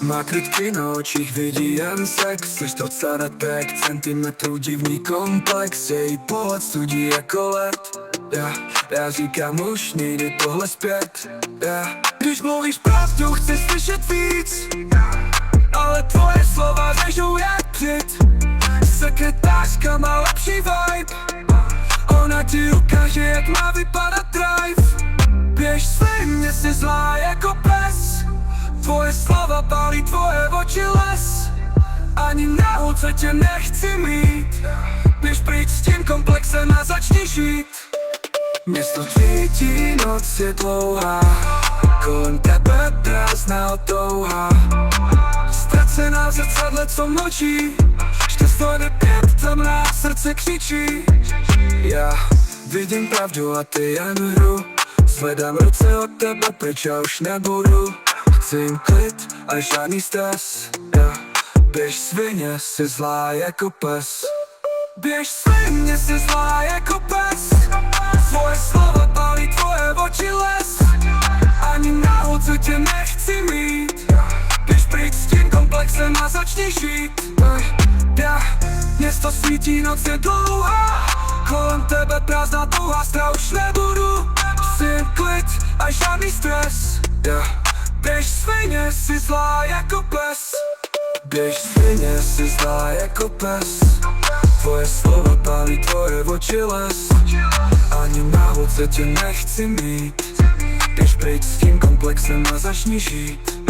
Má krytky na očích, vidí jen sex. Slyš to caratek, centimetrů divný komplex. Její pohled studí jako led. Yeah. Já říkám už nejde tohle zpět. Yeah. Když mluvíš pravdu, chci slyšet víc. Ale tvoje slova řežou jak přit. Sekretářka má lepší vibe. Ona ti ukáže, jak má vypadat pálí tvoje oči les. Ani na ulice tě nechci mít. Běž pryč s tím komplexem a začni žít. Město svítí, noc je dlouhá. Kolem tebe prázdná touha. Ztracená v zrcadle, co mlčí. Štěstvo tam na srdce křičí. Já vidím pravdu a ty jen hru. Zvedám ruce od tebe pryč a už nebudu Jim klid a žádný stres yeah. Běž svině, jsi zlá jako pes Běž svině, jsi zlá jako pes Tvoje slova pálí tvoje oči les Ani na ulici tě nechci mít Běž pryč s tím komplexem a začni žít yeah. Město svítí, noc je dlouhá Kolem tebe prázdná touha, strach už nebudu jen klid a žádný stres yeah. Běž svině, jsi zlá jako pes. Běž svině, jsi zlá jako pes. Tvoje slova pálí tvoje oči les. Ani na ulici tě nechci mít. Běž pryč s tím komplexem a začni žít